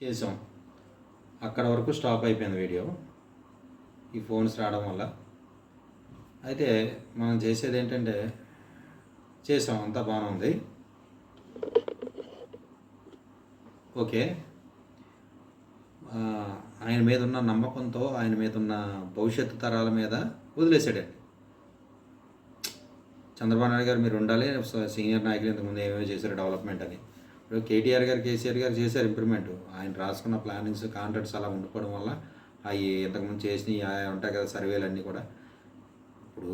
చేసాం అక్కడ వరకు స్టాప్ అయిపోయింది వీడియో. ఈ ఫోన్స్ రావడం వల్ల. అయితే మనం చేసేది ఏంటంటే చేసాం అంతా బాగానే ఉంది. ఓకే. ఆయన మీద ఉన్న నమ్మకంతో ఆయన మీద ఉన్న భవిష్యత్తు తరాల మీద వదిలేసాడండి చంద్రబాబు నాయుడు గారు మీరు ఉండాలి సీనియర్ నాయకులు ఇంతకుముందు ఏమేమి చేశారు డెవలప్మెంట్ అని. ఇప్పుడు కేటీఆర్ గారు కేసీఆర్ గారు చేశారు ఇంప్రూవ్మెంట్ ఆయన రాసుకున్న ప్లానింగ్స్ కాంట్రాక్ట్స్ అలా ఉండిపోవడం వల్ల అవి ఇంతకుముందు చేసినవి ఉంటాయి కదా సర్వేలు అన్నీ కూడా. ఇప్పుడు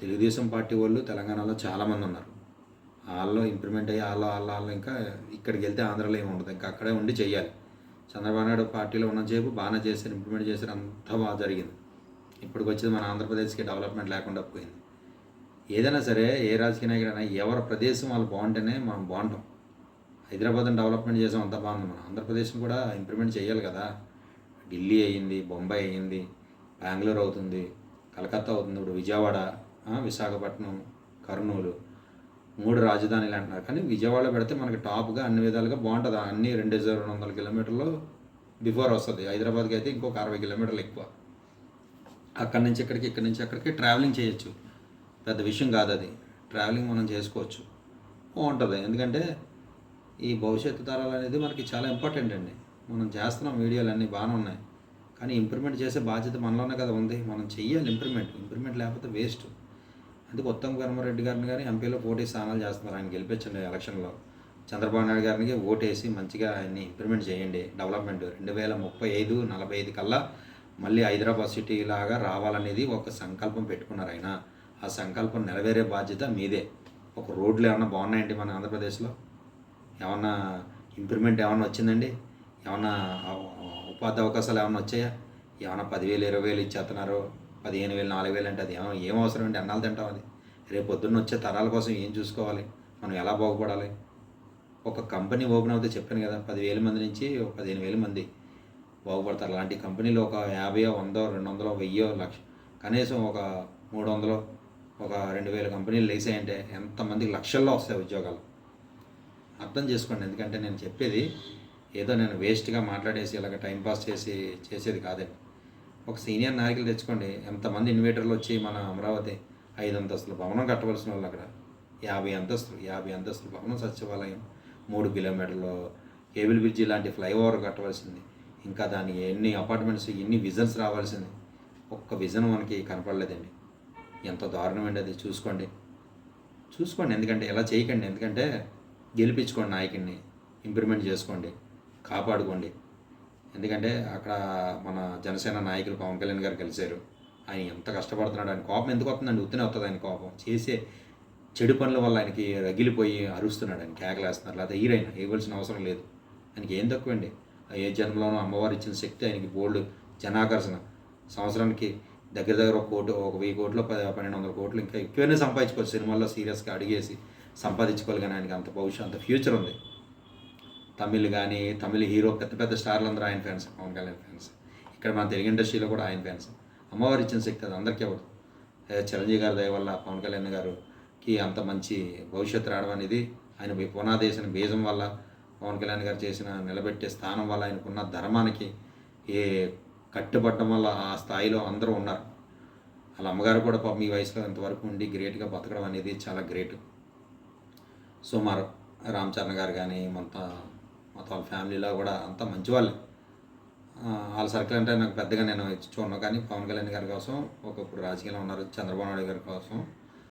తెలుగుదేశం పార్టీ వాళ్ళు తెలంగాణలో చాలామంది ఉన్నారు. వాళ్ళు ఇంప్రూవ్మెంట్ అయ్యి వాళ్ళు వాళ్ళ వాళ్ళు ఇంకా ఇక్కడికి వెళ్తే ఆంధ్రాలో ఏమి ఉండదు. ఇంకా అక్కడే ఉండి చేయాలి చంద్రబాబు నాయుడు పార్టీలో ఉన్నసేపు బాగానే చేశారు ఇంప్రూవ్మెంట్ చేశారు అంతా బాగా జరిగింది. ఇప్పటికి వచ్చేది మన ఆంధ్రప్రదేశ్కి డెవలప్మెంట్ లేకుండా పోయింది. ఏదైనా సరే ఏ రాజకీయ నాయకుడైనా ఎవరి ప్రదేశం వాళ్ళు బాగుంటేనే మనం బాగుంటాం. హైదరాబాద్ని డెవలప్మెంట్ చేసాం అంత బాగుంది. మనం ఆంధ్రప్రదేశ్ని కూడా ఇంప్రూవ్మెంట్ చేయాలి కదా. ఢిల్లీ అయ్యింది బొంబాయి అయ్యింది బెంగళూరు అవుతుంది కలకత్తా అవుతుంది. ఇప్పుడు విజయవాడ విశాఖపట్నం కర్నూలు మూడు రాజధానులు అంటున్నారు. కానీ విజయవాడ పెడితే మనకి టాప్గా అన్ని విధాలుగా బాగుంటుంది. అన్ని రెండు వేల రెండు వందల కిలోమీటర్లు బిఫోర్ వస్తుంది. హైదరాబాద్కి అయితే ఇంకొక అరవై కిలోమీటర్లు ఎక్కువ. అక్కడి నుంచి ఇక్కడికి ఇక్కడి నుంచి అక్కడికి ట్రావెలింగ్ చేయొచ్చు. పెద్ద విషయం కాదు అది. ట్రావెలింగ్ మనం చేసుకోవచ్చు. బాగుంటుంది. ఎందుకంటే ఈ భవిష్యత్తు తరాలు అనేది మనకి చాలా ఇంపార్టెంట్ అండి. మనం చేస్తున్నాం వీడియోలు అన్నీ బాగానే ఉన్నాయి. కానీ ఇంప్రూవ్మెంట్ చేసే బాధ్యత మనలోనే కదా ఉంది. మనం చెయ్యాలి ఇంప్రూవ్మెంట్. ఇంప్రూవ్మెంట్ లేకపోతే వేస్ట్. అందుకే ఉత్తమ్ కుమారెడ్డి గారిని కానీ ఎంపీలో పోటీ స్థానాలు చేస్తున్నారు. ఆయన గెలిపించండి ఎలక్షన్లో. చంద్రబాబు నాయుడు గారికి ఓటేసి మంచిగా ఆయన్ని ఇంప్రూవ్మెంట్ చేయండి. డెవలప్మెంట్ రెండు వేల ముప్పై ఐదు నలభై ఐదు కల్లా మళ్ళీ హైదరాబాద్ సిటీ లాగా రావాలనేది ఒక సంకల్పం పెట్టుకున్నారు ఆయన. ఆ సంకల్పం నెరవేరే బాధ్యత మీదే. ఒక రోడ్లు ఏమన్నా బాగున్నాయండి మన ఆంధ్రప్రదేశ్లో? ఏమన్నా ఇంప్రూవ్మెంట్ ఏమన్నా వచ్చిందండి? ఏమన్నా ఉపాధి అవకాశాలు ఏమైనా వచ్చాయా? ఏమైనా పదివేలు ఇరవై వేలు ఇచ్చేస్తున్నారు పదిహేను వేలు నాలుగు వేలు అంటే అది ఏమో ఏం అవసరం అండి? అన్నాలు తింటాం అది. రేపు పొద్దున్న వచ్చే తరాల కోసం ఏం చూసుకోవాలి? మనం ఎలా బాగుపడాలి? ఒక కంపెనీ ఓపెన్ అవుతే చెప్పాను కదా పదివేల మంది నుంచి పదిహేను వేల మంది బాగుపడతారు. అలాంటి కంపెనీలు ఒక యాభై వందో రెండు వందలో వెయ్యో లక్ష కనీసం ఒక మూడు వందలు ఒక రెండు వేల కంపెనీలు లేసాయంటే ఎంతమందికి లక్షల్లో వస్తాయి ఉద్యోగాలు? అర్థం చేసుకోండి. ఎందుకంటే నేను చెప్పేది ఏదో నేను వేస్ట్గా మాట్లాడేసి ఇలాగ టైంపాస్ చేసి చేసేది కాదండి ఒక సీనియర్ నాయకులు తెచ్చుకోండి. ఎంతమంది ఇన్వేటర్లు వచ్చి మన అమరావతి ఐదు అంతస్తుల భవనం కట్టవలసిన వాళ్ళు అక్కడ? యాభై అంతస్తులు యాభై అంతస్తుల భవనం సచివాలయం మూడు కిలోమీటర్లు కేబుల్ బ్రిడ్జి లాంటి ఫ్లైఓవర్ కట్టవలసింది. ఇంకా దాని ఎన్ని అపార్ట్మెంట్స్ ఎన్ని విజన్స్ రావాల్సింది? ఒక్క విజన్ మనకి కనపడలేదండి. ఎంత దారుణమండి అది చూసుకోండి. చూసుకోండి ఎందుకంటే ఎలా చేయకండి. ఎందుకంటే గెలిపించుకోండి నాయకుడిని ఇంప్రూవ్మెంట్ చేసుకోండి కాపాడుకోండి. ఎందుకంటే అక్కడ మన జనసేన నాయకులు పవన్ కళ్యాణ్ గారు కలిశారు. ఆయన ఎంత కష్టపడుతున్నాడు ఆయన కోపం ఎందుకు వస్తుందండి? ఉత్తనే వస్తుంది ఆయన కోపం. చేసే చెడు పనుల వల్ల ఆయనకి రగిలిపోయి అరుస్తున్నాడు ఆయన కేకలేస్తున్నారు. లేకపోతే హీరోయిన్ వేయవలసిన అవసరం లేదు. ఆయనకి ఏం తక్కువండి? ఏ జన్మలోనూ అమ్మవారు ఇచ్చిన శక్తి ఆయనకి బోల్డ్ జనాకర్షణ. సంవత్సరానికి దగ్గర దగ్గర ఒక కోటి ఒక వెయ్యి కోట్లు పది పన్నెండు వందల కోట్లు ఇంకా ఎక్కువనే సంపాదించుకోవచ్చు. సినిమాల్లో సీరియస్గా అడిగేసి సంపాదించుకోవాలి కానీ ఆయనకి అంత భవిష్యత్ అంత ఫ్యూచర్ ఉంది. తమిళ్ కానీ తమిళ హీరో పెద్ద పెద్ద స్టార్లు అందరూ ఆయన ఫ్యాన్స్ పవన్ కళ్యాణ్ ఫ్యాన్స్. ఇక్కడ మన తెలుగు ఇండస్ట్రీలో కూడా ఆయన ఫ్యాన్స్. అమ్మవారు ఇచ్చిన శక్తి అది అందరికీ అవ్వదు చిరంజీవి గారి దయ వల్ల పవన్ కళ్యాణ్ గారుకి అంత మంచి భవిష్యత్తు రావడం అనేది ఆయన పునాదేశం బీజం వల్ల పవన్ కళ్యాణ్ గారు చేసిన నిలబెట్టే స్థానం వల్ల ఆయనకున్న ధర్మానికి ఏ కట్టుబడడం వల్ల ఆ స్థాయిలో అందరూ ఉన్నారు. వాళ్ళ అమ్మగారు కూడా పాపం మీ వయసులో ఇంతవరకు ఉండి గ్రేట్గా బతకడం అనేది చాలా గ్రేట్. సో మా రామ్ చరణ్ గారు కానీ మొత్తం మొత్తం వాళ్ళ ఫ్యామిలీలో కూడా అంతా మంచివాళ్ళే. వాళ్ళ సర్కిల్ అంటే నాకు పెద్దగా నేను చూడను కానీ పవన్ కళ్యాణ్ గారి కోసం ఒకప్పుడు రాజకీయంలో ఉన్నారు చంద్రబాబు నాయుడు గారి కోసం